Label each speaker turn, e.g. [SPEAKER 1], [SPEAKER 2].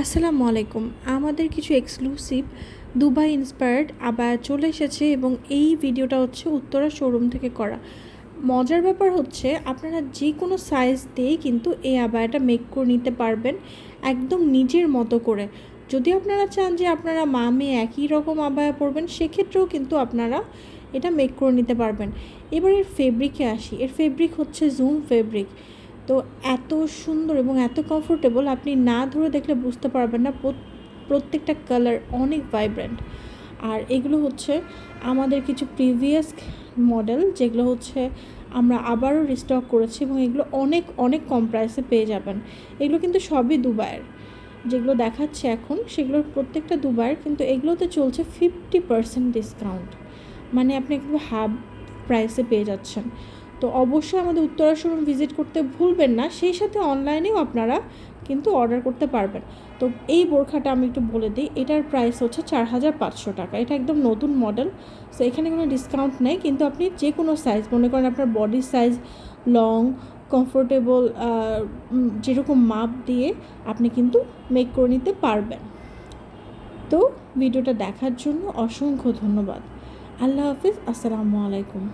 [SPEAKER 1] আসসালামু আলাইকুম। আমাদের কিছু এক্সক্লুসিভ দুবাই ইন্সপায়ার্ড আবার চলে এসেছে এবং এই ভিডিওটা হচ্ছে উত্তরা শোরুম থেকে করা। মজার ব্যাপার হচ্ছে আপনারা যে কোনো সাইজ দিয়েই কিন্তু এই আবায়াটা মেক করে নিতে পারবেন একদম নিজের মতো করে। যদি আপনারা চান যে আপনারা মা মেয়ে একই রকম আবায়া পরবেন, সেক্ষেত্রেও কিন্তু আপনারা এটা মেক করে নিতে পারবেন। এবার এর ফেব্রিকে আসি। এর ফেব্রিক হচ্ছে জুম ফেব্রিক তো এত সুন্দর এবং এত কমফোর্টেবল আপনি না ধরে দেখলে বুঝতে পারবেন না প্রত্যেকটা কালার অনেক ভাইব্রেন্ট আর এগুলো হচ্ছে আমাদের কিছু প্রিভিয়াস মডেল যেগুলো হচ্ছে আমরা আবারও রিস্টক করেছি এবং এগুলো অনেক অনেক কম প্রাইসে পেয়ে যাবেন। এগুলো কিন্তু সবই দুবাইয়ের। যেগুলো দেখাচ্ছে এখন সেগুলোর প্রত্যেকটা দুবাইয়ের কিন্তু এগুলোতে চলছে ফিফটি পার্সেন্ট ডিসকাউন্ট মানে আপনি একটু হাফ প্রাইসে পেয়ে যাচ্ছেন। তো অবশ্যই আমাদের উত্তরা শোরুম ভিজিট করতে ভুলবেন না, সেই সাথে অনলাইনেও আপনারা কিন্তু অর্ডার করতে পারবেন। তো এই বোরখাটা আমি একটু বলে দিই, এটার প্রাইস হচ্ছে চার হাজার পাঁচশো টাকা। এটা একদম নতুন মডেল সো এখানে কোনো ডিসকাউন্ট নেই, কিন্তু আপনি যে কোনো সাইজ মনে করেন আপনার বডি সাইজ লং কমফোর্টেবল যেরকম মাপ দিয়ে আপনি কিন্তু মেক করে নিতে পারবেন। তো ভিডিওটা দেখার জন্য অসংখ্য ধন্যবাদ। আল্লাহ হাফিজ, আসসালামু আলাইকুম।